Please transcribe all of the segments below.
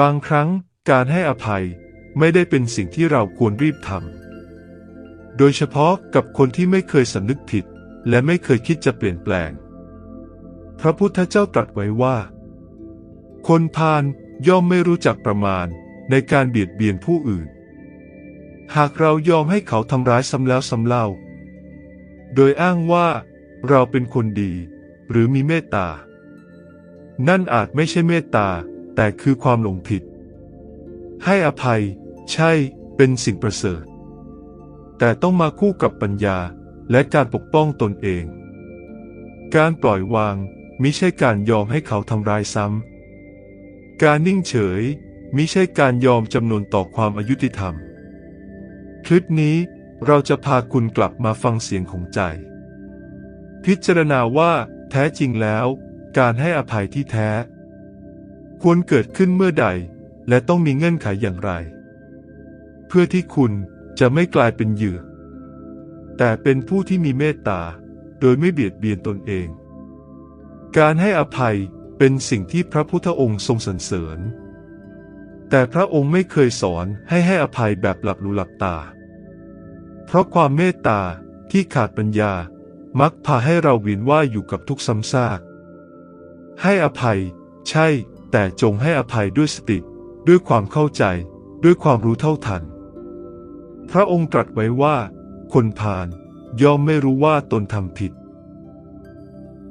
บางครั้งการให้อภัยไม่ได้เป็นสิ่งที่เราควรรีบทำ โดยเฉพาะกับคนที่ไม่เคยสำนึกผิด และไม่เคยคิดจะเปลี่ยนแปลง พระพุทธเจ้าตรัสไว้ว่า คนพาลย่อมไม่รู้จักประมาณในการเบียดเบียนผู้อื่น หากเรายอมให้เขาทำร้ายซ้ำแล้วซ้ำเล่า โดยอ้างว่าเราเป็นคนดีหรือมีเมตตา นั่นอาจไม่ใช่เมตตา แต่คือความหลงผิด ให้อภัย ใช่เป็นสิ่งประเสริฐ แต่ต้องมาคู่กับปัญญาและการปกป้องตนเอง การปล่อยวางมิใช่การยอมให้เขาทำร้ายซ้ำ การนิ่งเฉยมิใช่การยอมจำนวนต่อความอายุติธรรม คลิปนี้เราจะพาคุณกลับมาฟังเสียงของใจ พิจารณาว่าแท้จริงแล้ว การให้อภัยที่แท้ ควรเกิดขึ้นเมื่อใด และต้องมีเงื่อนไขอย่างไร เพื่อที่คุณจะไม่กลายเป็นเหยื่อ แต่เป็นผู้ที่มีเมตตา โดยไม่เบียดเบียนตนเอง การให้อภัยเป็นสิ่งที่พระพุทธองค์ทรงสรรเสริญ แต่พระองค์ไม่เคยสอนให้ให้อภัยแบบหลับหูหลับตา เพราะความเมตตาที่ขาดปัญญามักพาให้เราเวียนว่ายอยู่กับทุกซ้ำซาก ให้อภัย ใช่ แต่จงให้อภัยด้วยสติ ด้วยความเข้าใจ ด้วยความรู้เท่าทัน พระองค์ตรัสไว้ว่า คนพาลย่อมไม่รู้ว่าตนทำผิด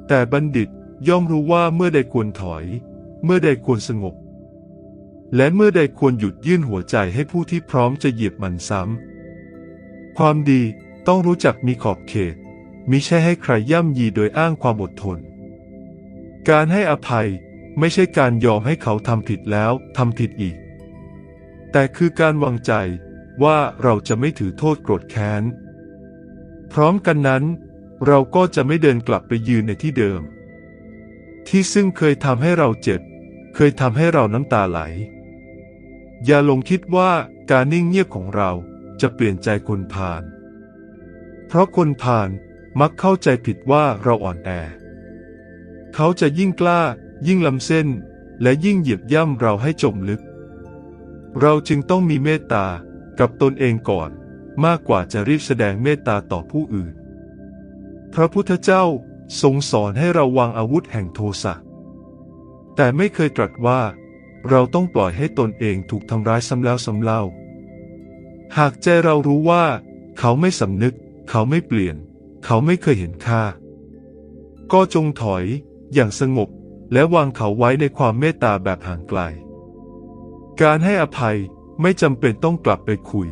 แต่บัณฑิตย่อมรู้ว่าเมื่อใดควรถอย เมื่อใดควรสงบ และเมื่อใดควรหยุดยื่นหัวใจให้ผู้ที่พร้อมจะเหยียบมันซ้ำ ความดีต้องรู้จักมีขอบเขตมิใช่ให้ใครย่ำยีโดยอ้างความอดทน การให้อภัย ไม่ใช่การยอมให้เขาทำผิดแล้วทำผิดอีก แต่คือการวางใจว่าเราจะไม่ถือโทษโกรธแค้น พร้อมกันนั้น เราก็จะไม่เดินกลับไปยืนในที่เดิม ที่ซึ่งเคยทำให้เราเจ็บ เคยทำให้เราน้ำตาไหล อย่าลงคิดว่าการนิ่งเงียบของเราจะเปลี่ยนใจคนพาลเพราะคนพาลมักเข้าใจผิดว่าเราอ่อนแอ เขาจะยิ่งกล้า ยิ่งล้ำเส้น และยิ่งเหยียบย่ำเราให้จมลึก เราจึงต้องมีเมตตากับตนเองก่อน มากกว่าจะรีบแสดงเมตตาต่อผู้อื่น พระพุทธเจ้าทรงสอนให้เราวางอาวุธแห่งโทสะ แต่ไม่เคยตรัสว่า เราต้องปล่อยให้ตนเองถูกทำร้ายซ้ำแล้วซ้ำเล่า หากใจเรารู้ว่า เขาไม่สำนึก เขาไม่เปลี่ยน เขาไม่เคยเห็นค่า ก็จงถอยอย่างสงบ และวางเขาไว้ในความเมตตาแบบห่างไกล การให้อภัยไม่จำเป็นต้องกลับไปคุย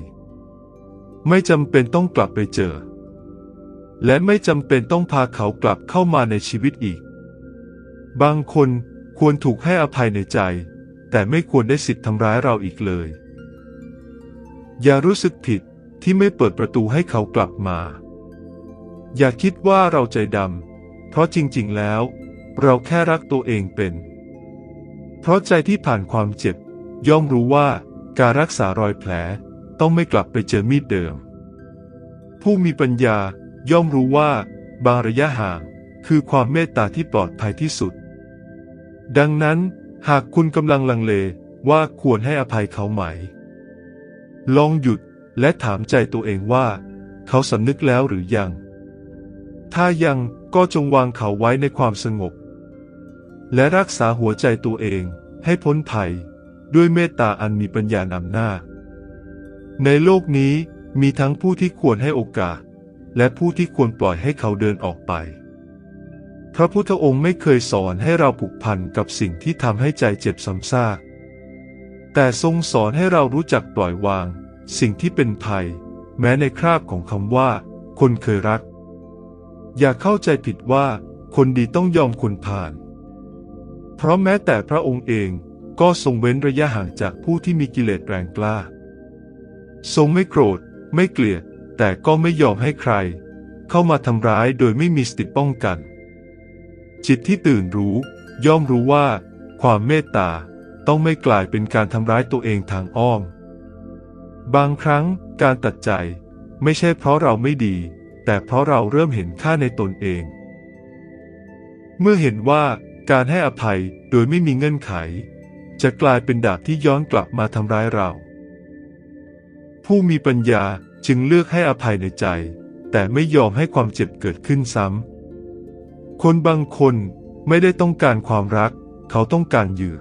ไม่จำเป็นต้องกลับไปเจอ และไม่จำเป็นต้องพาเขากลับเข้ามาในชีวิตอีก บางคนควรถูกให้อภัยในใจ แต่ไม่ควรได้สิทธิ์ทำร้ายเราอีกเลย อย่ารู้สึกผิดที่ไม่เปิดประตูให้เขากลับมา อย่าคิดว่าเราใจดำเพราะจริงๆแล้ว เราแค่รักตัวเองเป็น เพราะใจที่ผ่านความเจ็บ ย่อมรู้ว่าการรักษารอยแผลต้องไม่กลับไปเจอมีดเดิม ผู้มีปัญญาย่อมรู้ว่า บางระยะห่างคือความเมตตาที่ปลอดภัยที่สุด ดังนั้นหากคุณกำลังลังเลว่าควรให้อภัยเขาไหม ลองหยุดและถามใจตัวเองว่า เขาสำนึกแล้วหรือยัง ถ้ายังก็จงวางเขาไว้ในความสงบ และรักษาหัวใจตัวเองให้พ้นภัย ด้วยเมตตาอันมีปัญญานำหน้า ในโลกนี้มีทั้งผู้ที่ควรให้โอกาส และผู้ที่ควรปล่อยให้เขาเดินออกไป พระพุทธองค์ไม่เคยสอนให้เราผูกพันกับสิ่งที่ทำให้ใจเจ็บซ้ำซากแต่ทรงสอนให้เรารู้จักปล่อยวาง สิ่งที่เป็นภัย แม้ในคราบของคำว่า คนเคยรัก อย่าเข้าใจผิดว่า คนดีต้องยอมคนผ่าน เพราะแม้แต่พระองค์เองก็ทรงเว้นระยะห่างจากผู้ที่มีกิเลสแรงกล้า ทรงไม่โกรธ ไม่เกลียด แต่ก็ไม่ยอมให้ใคร เข้ามาทำร้ายโดยไม่มีสติป้องกัน จิตที่ตื่นรู้ ย่อมรู้ว่า ความเมตตาต้องไม่กลายเป็นการทำร้ายตัวเองทางอ้อม บางครั้งการตัดใจไม่ใช่เพราะเราไม่ดี แต่เพราะเราเริ่มเห็นค่าในตนเอง เมื่อเห็นว่า การให้อภัยโดยไม่มีเงื่อนไข จะกลายเป็นดาบที่ย้อนกลับมาทำร้ายเรา ผู้มีปัญญาจึงเลือกให้อภัยในใจ แต่ไม่ยอมให้ความเจ็บเกิดขึ้นซ้ำ คนบางคนไม่ได้ต้องการความรัก เขาต้องการเหยื่อ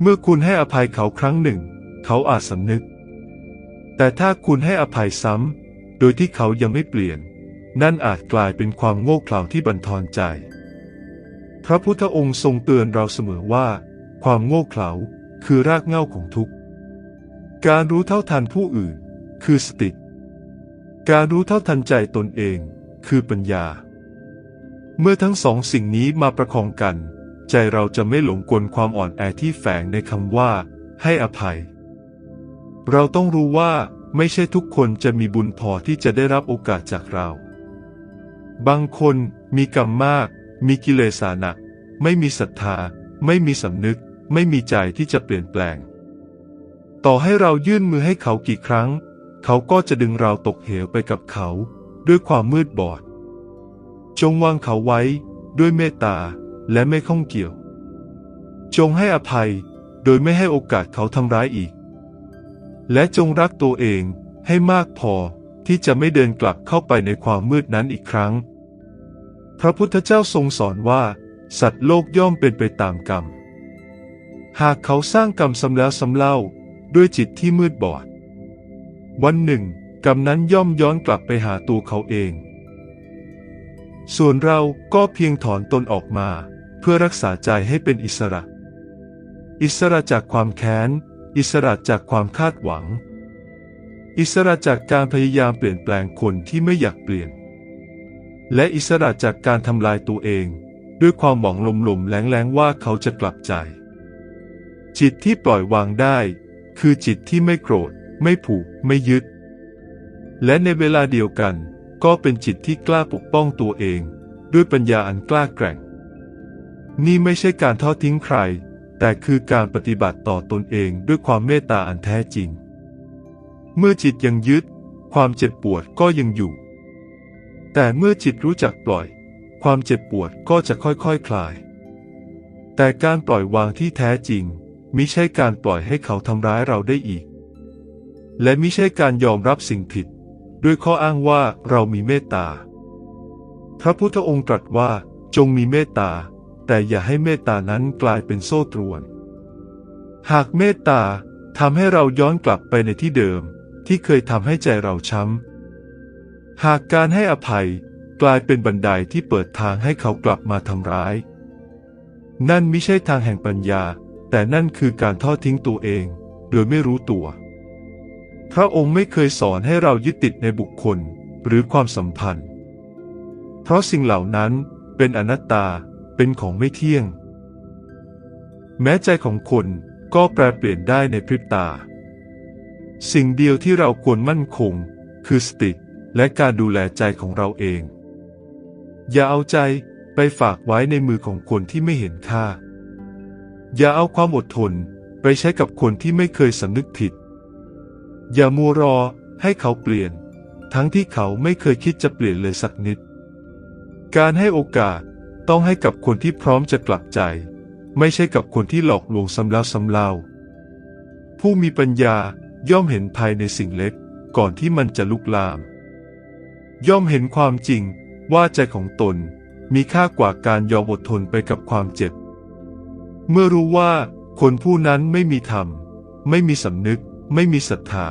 เมื่อคุณให้อภัยเขาครั้งหนึ่ง เขาอาจสำนึก แต่ถ้าคุณให้อภัยซ้ำโดยที่เขายังไม่เปลี่ยน นั่นอาจกลายเป็นความโง่เขลาที่บั่นทอนใจ พระพุทธองค์ทรงเตือนเราเสมอว่า ความโง่เขลาคือรากเหง้าของทุกข์ การรู้เท่าทันผู้อื่น คือสติ การรู้เท่าทันใจตนเอง คือปัญญา เมื่อทั้งสองสิ่งนี้มาประคองกัน ใจเราจะไม่หลงกลความอ่อนแอที่แฝงในคำว่า ให้อภัย เราต้องรู้ว่าไม่ใช่ทุกคนจะมีบุญพอที่จะได้รับโอกาสจากเรา บางคนมีกรรมมาก มีกิเลสาหนัก ไม่มีศรัทธา ไม่มีสำนึก ไม่มีใจที่จะเปลี่ยนแปลง ต่อให้เรายื่นมือให้เขากี่ครั้ง เขาก็จะดึงเราตกเหวไปกับเขา ด้วยความมืดบอด จงวางเขาไว้ด้วยเมตตาและไม่ข้องเกี่ยว จงให้อภัยโดยไม่ให้โอกาสเขาทำร้ายอีก และจงรักตัวเองให้มากพอที่จะไม่เดินกลับเข้าไปในความมืดนั้นอีกครั้ง พระพุทธเจ้าทรงสอนว่า สัตว์โลกย่อมเป็นไปตามกรรม หากเขาสร้างกรรมซ้ำแล้วซ้ำเล่าด้วยจิตที่มืดบอด วันหนึ่ง กรรมนั้นย่อมย้อนกลับไปหาตัวเขาเอง ส่วนเราก็เพียงถอนตนออกมา เพื่อรักษาใจให้เป็นอิสระ อิสระจากความแค้น อิสระจากความคาดหวัง อิสระจากการพยายามเปลี่ยนแปลงคนที่ไม่อยากเปลี่ยน และอิสระจากการทำลายตัวเอง ด้วยความหวังลมๆแรงๆว่าเขาจะกลับใจ จิตที่ปล่อยวางได้ คือจิตที่ไม่โกรธ ไม่ผูก ไม่ยึด และในเวลาเดียวกัน ก็เป็นจิตที่กล้าปกป้องตัวเอง ด้วยปัญญาอันกล้าแกร่ง นี่ไม่ใช่การทอดทิ้งใคร แต่คือการปฏิบัติต่อตนเองด้วยความเมตตาอันแท้จริง เมื่อจิตยังยึด ความเจ็บปวดก็ยังอยู่ แต่เมื่อจิตรู้จักปล่อย ความเจ็บปวดก็จะค่อยๆคคลาย แต่การปล่อยวางที่แท้จริงมิใช่การปล่อยให้เขาทำร้ายเราได้อีก และมิใช่การยอมรับสิ่งผิด ด้วยข้ออ้างว่าเรามีเมตตา พระพุทธองค์ตรัสว่าจงมีเมตตา แต่อย่าให้เมตตานั้นกลายเป็นโซ่ตรวน หากเมตตาทำให้เราย้อนกลับไปในที่เดิมที่เคยทำให้ใจเราช้ำ หากการให้อภัยกลายเป็นบันไดที่เปิดทางให้เขากลับมาทำร้าย นั่นไม่ใช่ทางแห่งปัญญา แต่นั่นคือการทอดทิ้งตัวเอง โดยไม่รู้ตัว พระองค์ไม่เคยสอนให้เรายึดติดในบุคคลหรือความสัมพันธ์ เพราะสิ่งเหล่านั้นเป็นอนัตตาเป็นของไม่เที่ยง แม้ใจของคนก็แปรเปลี่ยนได้ในพริบตา สิ่งเดียวที่เราควรมั่นคง คือสติ และการดูแลใจของเราเอง อย่าเอาใจไปฝากไว้ในมือของคนที่ไม่เห็นค่า อย่าเอาความอดทนไปใช้กับคนที่ไม่เคยสำนึกผิด อย่ามัวรอให้เขาเปลี่ยน ทั้งที่เขาไม่เคยคิดจะเปลี่ยนเลยสักนิด การให้โอกาสต้องให้กับคนที่พร้อมจะกลับใจ ไม่ใช่กับคนที่หลอกลวงซ้ำแล้วซ้ำเล่า ผู้มีปัญญาย่อมเห็นภายในสิ่งเล็กก่อนที่มันจะลุกลาม ย่อมเห็นความจริงว่าใจของตนมีค่ากว่าการยอมอดทนไปกับความเจ็บ เมื่อรู้ว่าคนผู้นั้นไม่มีธรรม ไม่มีสำนึก ไม่มีศรัทธา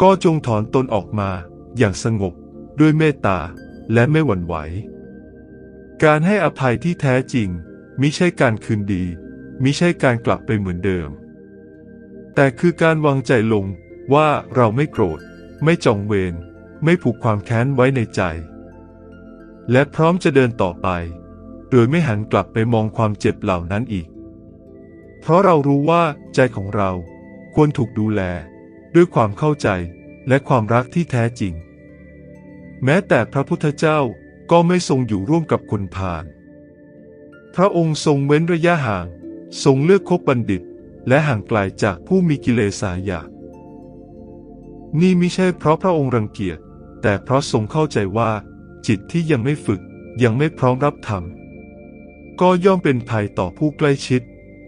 ก็จงถอนตนออกมาอย่างสงบด้วยเมตตาและไม่หวั่นไหว การให้อภัยที่แท้จริงมิใช่การคืนดีมิใช่การกลับไปเหมือนเดิม แต่คือการวางใจลงว่าเราไม่โกรธ ไม่จองเวร ไม่ผูกความแค้นไว้ในใจ และพร้อมจะเดินต่อไป โดยไม่หันกลับไปมองความเจ็บเหล่านั้นอีก เพราะเรารู้ว่าใจของเราควรถูกดูแล ด้วยความเข้าใจและความรักที่แท้จริง แม้แต่พระพุทธเจ้าก็ไม่ทรงอยู่ร่วมกับคนพาลพระองค์ทรงเว้นระยะห่าง ทรงเลือกคบบัณฑิต และห่างไกลาจากผู้มีกิเลสาอยากนี่ไม่ใช่เพราะพระองค์รังเกียจ แต่เพราะทรงเข้าใจว่า จิตที่ยังไม่ฝึกยังไม่พร้อมรับธรรม ก็ย่อมเป็นภัยต่อผู้ใกล้ชิด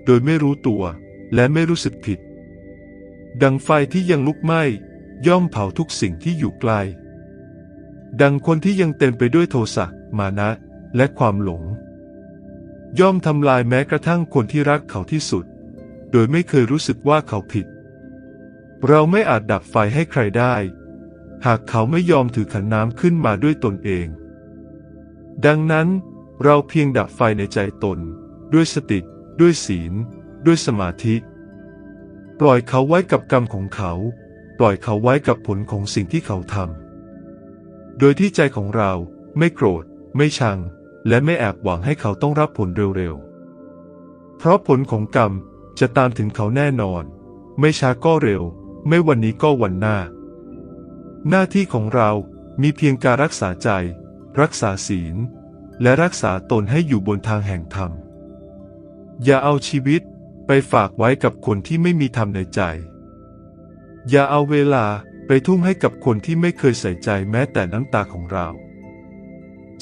โดยไม่รู้ตัวและไม่รู้สึกผิด ดังไฟที่ยังลุกไหม้ย่อมเผาทุกสิ่งที่อยู่ใกล ดังคนที่ยังเต็มไปด้วยโทสะมานะและความหลง ย่อมทำลายแม้กระทั่งคนที่รักเขาที่สุด โดยไม่เคยรู้สึกว่าเขาผิด เราไม่อาจดับไฟให้ใครได้ หากเขาไม่ยอมถือขันน้ำขึ้นมาด้วยตนเอง ดังนั้นเราเพียงดับไฟในใจตน ด้วยสติ ด้วยศีล ด้วยสมาธิ ปล่อยเขาไว้กับกรรมของเขา ปล่อยเขาไว้กับผลของสิ่งที่เขาทำโดยที่ใจของเราไม่โกรธ ไม่ชัง และไม่แอบหวังให้เขาต้องรับผลเร็วๆ เพราะผลของกรรมจะตามถึงเขาแน่นอน ไม่ช้าก็เร็ว ไม่วันนี้ก็วันหน้า หน้าที่ของเรามีเพียงการรักษาใจ รักษาศีล และรักษาตนให้อยู่บนทางแห่งธรรม อย่าเอาชีวิตไปฝากไว้กับคนที่ไม่มีธรรมในใจ อย่าเอาเวลาไปทุ่มให้กับคนที่ไม่เคยใส่ใจแม้แต่น้ำตาของเรา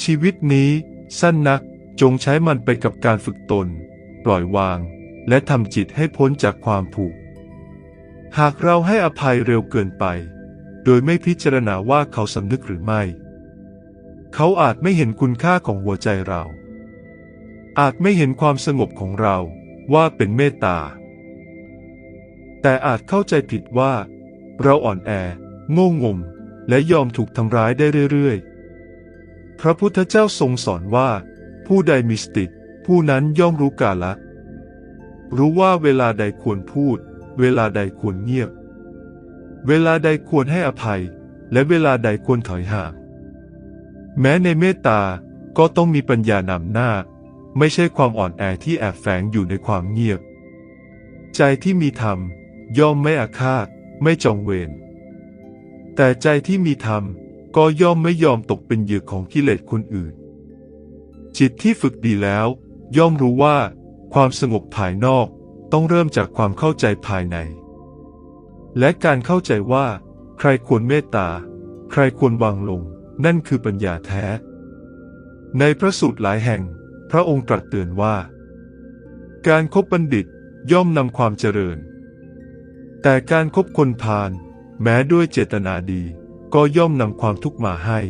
ชีวิตนี้สั้นนักจงใช้มันไปกับการฝึกตน ปล่อยวาง และทำจิตให้พ้นจากความผูก หากเราให้อภัยเร็วเกินไป โดยไม่พิจารณาว่าเขาสำนึกหรือไม่ เขาอาจไม่เห็นคุณค่าของหัวใจเรา อาจไม่เห็นความสงบของเราว่าเป็นเมตตา แต่อาจเข้าใจผิดว่า เราอ่อนแอ โง่งม และยอมถูกทำร้ายได้เรื่อยๆ พระพุทธเจ้าทรงสอนว่า ผู้ใดมีสติผู้นั้นย่อมรู้กาละ รู้ว่าเวลาใดควรพูด เวลาใดควรเงียบ เวลาใดควรให้อภัย และเวลาใดควรถอยห่างแม้ในเมตตาก็ต้องมีปัญญานำหน้า ไม่ใช่ความอ่อนแอที่แอบแฝงอยู่ในความเงียบ ใจที่มีธรรม ย่อมไม่อาฆาต ไม่จองเวรแต่ใจที่มีธรรมก็ย่อมไม่ยอมตกเป็นเหยื่อของกิเลสคนอื่น จิตที่ฝึกดีแล้ว ย่อมรู้ว่า ความสงบภายนอกต้องเริ่มจากความเข้าใจภายใน และการเข้าใจว่า ใครควรเมตตา ใครควรวางลง นั่นคือปัญญาแท้ ในพระสูตรหลายแห่ง พระองค์ตรัสเตือนว่า การครบบัณฑิตย่อมนำความเจริญ แต่การครบคนพาลแม้ด้วยเจตนาดี ก็ย่อมนำความทุกข์มาให้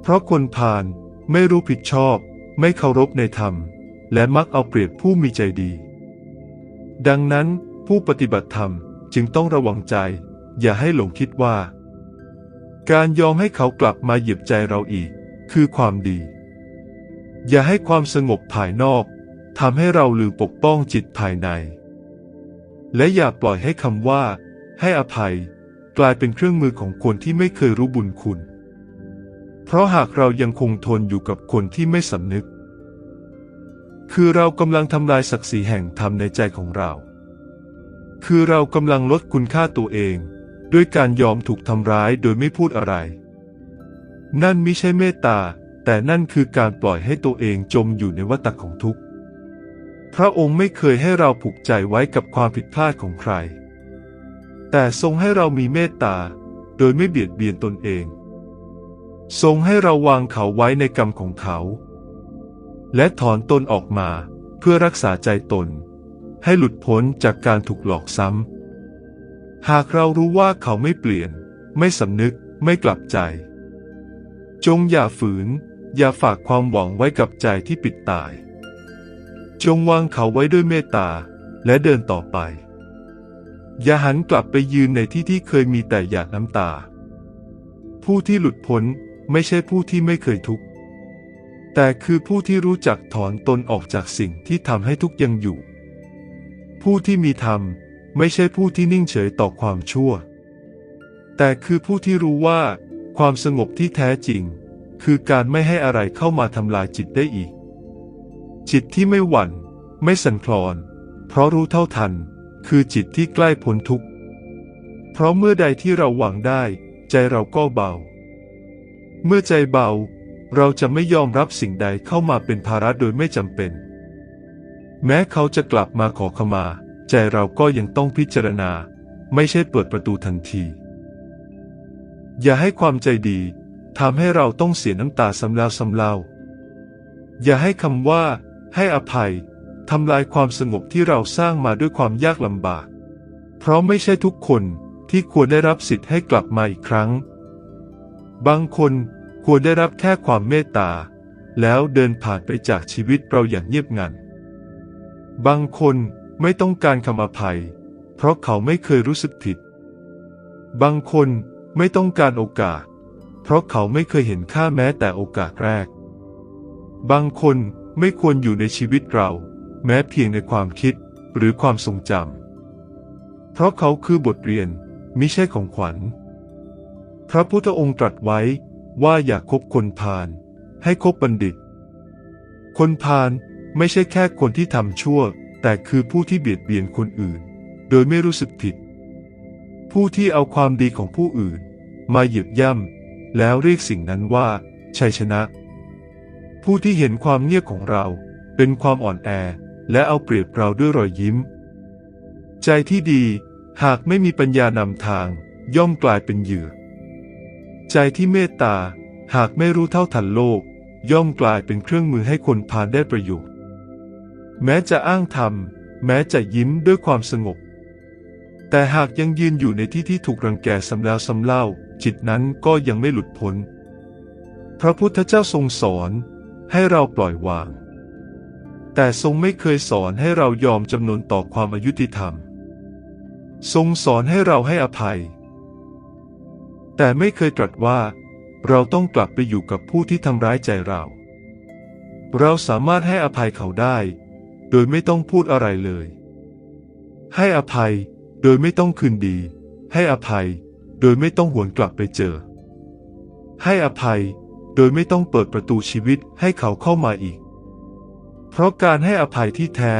เพราะคนพาลไม่รู้ผิดชอบ ไม่เคารพในธรรม และมักเอาเปรียบผู้มีใจดี ดังนั้นผู้ปฏิบัติธรรม จึงต้องระวังใจ อย่าให้หลงคิดว่า การยอมให้เขากลับมาหยีบใจเราอีก คือความดี อย่าให้ความสงบภายนอกทำให้เราลืมปกป้องจิตภายใน และอย่าปล่อยให้คำว่า ให้อภัย กลายเป็นเครื่องมือของคนที่ไม่เคยรู้บุญคุณ เพราะหากเรายังคงทนอยู่กับคนที่ไม่สำนึก คือเรากำลังทำลายศักดิ์ศรีแห่งธรรมในใจของเรา คือเรากำลังลดคุณค่าตัวเอง ด้วยการยอมถูกทำร้ายโดยไม่พูดอะไร นั่นไม่ใช่เมตตา แต่นั่นคือการปล่อยให้ตัวเองจมอยู่ในวัฏของทุกข์ พระองค์ไม่เคยให้เราผูกใจไว้กับความผิดพลาดของใคร แต่ทรงให้เรามีเมตตา โดยไม่เบียดเบียนตนเอง ทรงให้เราวางเขาไว้ในกรรมของเขา และถอนตนออกมาเพื่อรักษาใจตน ให้หลุดพ้นจากการถูกหลอกซ้ำ หากเรารู้ว่าเขาไม่เปลี่ยน ไม่สำนึก ไม่กลับใจ จงอย่าฝืน อย่าฝากความหวังไว้กับใจที่ปิดตาย จงวางเขาไว้ด้วยเมตตา และเดินต่อไป อย่าหันกลับไปยืนในที่ที่เคยมีแต่หยาดน้ำตา ผู้ที่หลุดพ้นไม่ใช่ผู้ที่ไม่เคยทุกข์ แต่คือผู้ที่รู้จักถอนตนออกจากสิ่งที่ทำให้ทุกข์ยังอยู่ ผู้ที่มีธรรมไม่ใช่ผู้ที่นิ่งเฉยต่อความชั่ว แต่คือผู้ที่รู้ว่า ความสงบที่แท้จริง คือการไม่ให้อะไรเข้ามาทำลายจิตได้อีก จิตที่ไม่หวั่น ไม่สั่นคลอน เพราะรู้เท่าทัน คือจิตที่ใกล้พ้นทุกข์ เพราะเมื่อใดที่เราหวังได้ ใจเราก็เบา เมื่อใจเบา เราจะไม่ยอมรับสิ่งใดเข้ามาเป็นภาระโดยไม่จำเป็น แม้เขาจะกลับมาขอขมา ใจเราก็ยังต้องพิจารณา ไม่ใช่เปิดประตูทันที อย่าให้ความใจดีทำให้เราต้องเสียน้ำตาซ้ำล้วซ้ำเล่า อย่าให้คำว่า ให้อภัยทำลายความสงบที่เราสร้างมาด้วยความยากลำบาก เพราะไม่ใช่ทุกคนที่ควรได้รับสิทธิ์ให้กลับมาอีกครั้ง บางคนควรได้รับแค่ความเมตตา แล้วเดินผ่านไปจากชีวิตเราอย่างเงียบงัน บางคนไม่ต้องการคำอภัย เพราะเขาไม่เคยรู้สึกผิด บางคนไม่ต้องการโอกาส เพราะเขาไม่เคยเห็นค่าแม้แต่โอกาสแรก บางคนไม่ควรอยู่ในชีวิตเรา แม้เพียงในความคิดหรือความทรงจำ เพราะเขาคือบทเรียนมิใช่ของขวัญ พระพุทธองค์ตรัสไว้ว่าอย่าคบคนพาลให้คบบัณฑิต คนพาล ไม่ใช่แค่คนที่ทำชั่ว แต่คือผู้ที่เบียดเบียนคนอื่น โดยไม่รู้สึกผิด ผู้ที่เอาความดีของผู้อื่น มาเหยียบย่ำแล้วเรียกสิ่งนั้นว่า ชัยชนะ ผู้ที่เห็นความเงียบของเรา เป็นความอ่อนแอ และเอาเปรียบเราด้วยรอยยิ้ม ใจที่ดีหากไม่มีปัญญานำทาง ย่อมกลายเป็นเหยื่อ ใจที่เมตตา หากไม่รู้เท่าทันโลก ย่อมกลายเป็นเครื่องมือให้คนพาลได้ประโยชน์ แม้จะอ้างธรรมแม้จะยิ้มด้วยความสงบ แต่หากยังยืนอยู่ในที่ที่ถูกรังแกซ้ำแล้วซ้ำเล่า จิตนั้นก็ยังไม่หลุดพ้น พระพุทธเจ้าทรงสอนให้เราปล่อยวาง แต่ทรงไม่เคยสอนให้เรายอมจำนนต่อความอายุติธรรม ทรงสอนให้เราให้อภัย แต่ไม่เคยตรัสว่า เราต้องกลับไปอยู่กับผู้ที่ทำร้ายใจเรา เราสามารถให้อภัยเขาได้ โดยไม่ต้องพูดอะไรเลย ให้อภัย โดยไม่ต้องคืนดี ให้อภัย โดยไม่ต้องหวนกลับไปเจอ ให้อภัย โดยไม่ต้องเปิดประตูชีวิตให้เขาเข้ามาอีก เพราะการให้อภัยที่แท้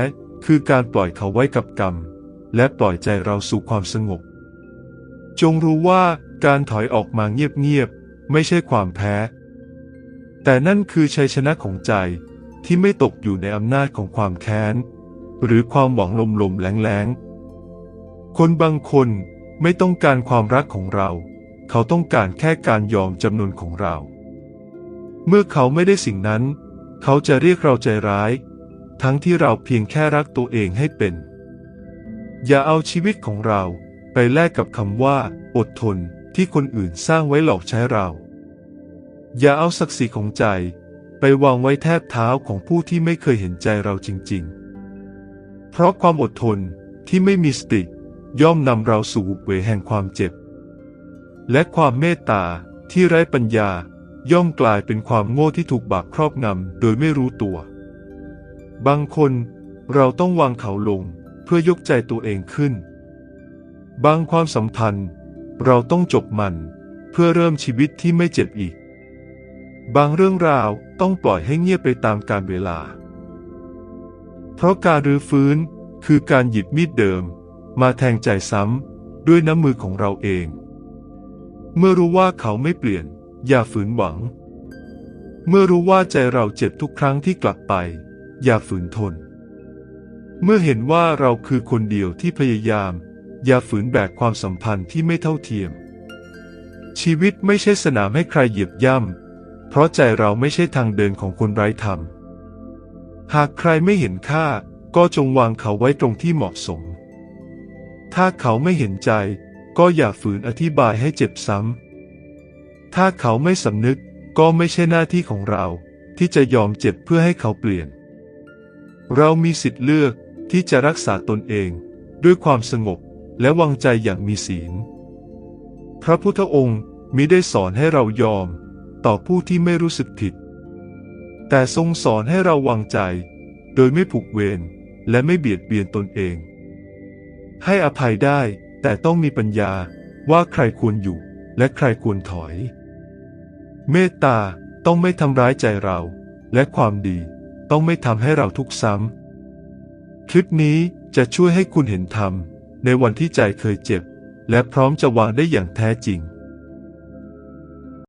คือการปล่อยเขาไว้กับกรรม และปล่อยใจเราสู่ความสงบ จงรู้ว่าการถอยออกมาเงียบๆไม่ใช่ความแพ้ แต่นั่นคือชัยชนะของใจ ที่ไม่ตกอยู่ในอำนาจของความแค้น หรือความหวังลมๆแรงๆ คนบางคนไม่ต้องการความรักของเรา เขาต้องการแค่การยอมจำนนของเรา เมื่อเขาไม่ได้สิ่งนั้น เขาจะเรียกเราใจร้าย ทั้งที่เราเพียงแค่รักตัวเองให้เป็น อย่าเอาชีวิตของเราไปแลกกับคำว่า อดทนที่คนอื่นสร้างไว้หลอกใช้เรา อย่าเอาศักดิ์ศรีของใจ ไปวางไว้แทบเท้าของผู้ที่ไม่เคยเห็นใจเราจริง ๆ เพราะความอดทนที่ไม่มีสติย่อมนำเราสู่เวแห่งความเจ็บ และความเมตตาที่ไร้ปัญญาย่อมกลายเป็นความโง่ที่ถูกบาปครอบงำโดยไม่รู้ตัว บางคนเราต้องวางเขาลงเพื่อยกใจตัวเองขึ้น บางความสัมพันธ์ เราต้องจบมันเพื่อเริ่มชีวิตที่ไม่เจ็บอีก บางเรื่องราวต้องปล่อยให้เงียบไปตามกาลเวลา เพราะการรื้อฟื้นคือการหยิบมีดเดิม มาแทงใจซ้ำด้วยน้ำมือของเราเอง เมื่อรู้ว่าเขาไม่เปลี่ยน อย่าฝืนหวัง เมื่อรู้ว่าใจเราเจ็บทุกครั้งที่กลับไป อย่าฝืนทน เมื่อเห็นว่าเราคือคนเดียวที่พยายาม อย่าฝืนแบกความสัมพันธ์ที่ไม่เท่าเทียม ชีวิตไม่ใช่สนามให้ใครเหยียบย่ำ เพราะใจเราไม่ใช่ทางเดินของคนไร้ธรรม หากใครไม่เห็นค่าก็จงวางเขาไว้ตรงที่เหมาะสม ถ้าเขาไม่เห็นใจ ก็อย่าฝืนอธิบายให้เจ็บซ้ำ ถ้าเขาไม่สำนึกก็ไม่ใช่หน้าที่ของเรา ที่จะยอมเจ็บเพื่อให้เขาเปลี่ยน เรามีสิทธิ์เลือกที่จะรักษาตนเอง ด้วยความสงบและวางใจอย่างมีศีล พระพุทธองค์มิได้สอนให้เรายอม ต่อผู้ที่ไม่รู้สึกผิด แต่ทรงสอนให้เราวางใจ โดยไม่ผูกเวรและไม่เบียดเบียนตนเอง ให้อภัยได้แต่ต้องมีปัญญาว่าใครควรอยู่และใครควรถอย เมตตาต้องไม่ทำร้ายใจเรา และความดีต้องไม่ทำให้เราทุกข์ซ้ำ คลิปนี้จะช่วยให้คุณเห็นธรรม ในวันที่ใจเคยเจ็บ และพร้อมจะวางได้อย่างแท้จริง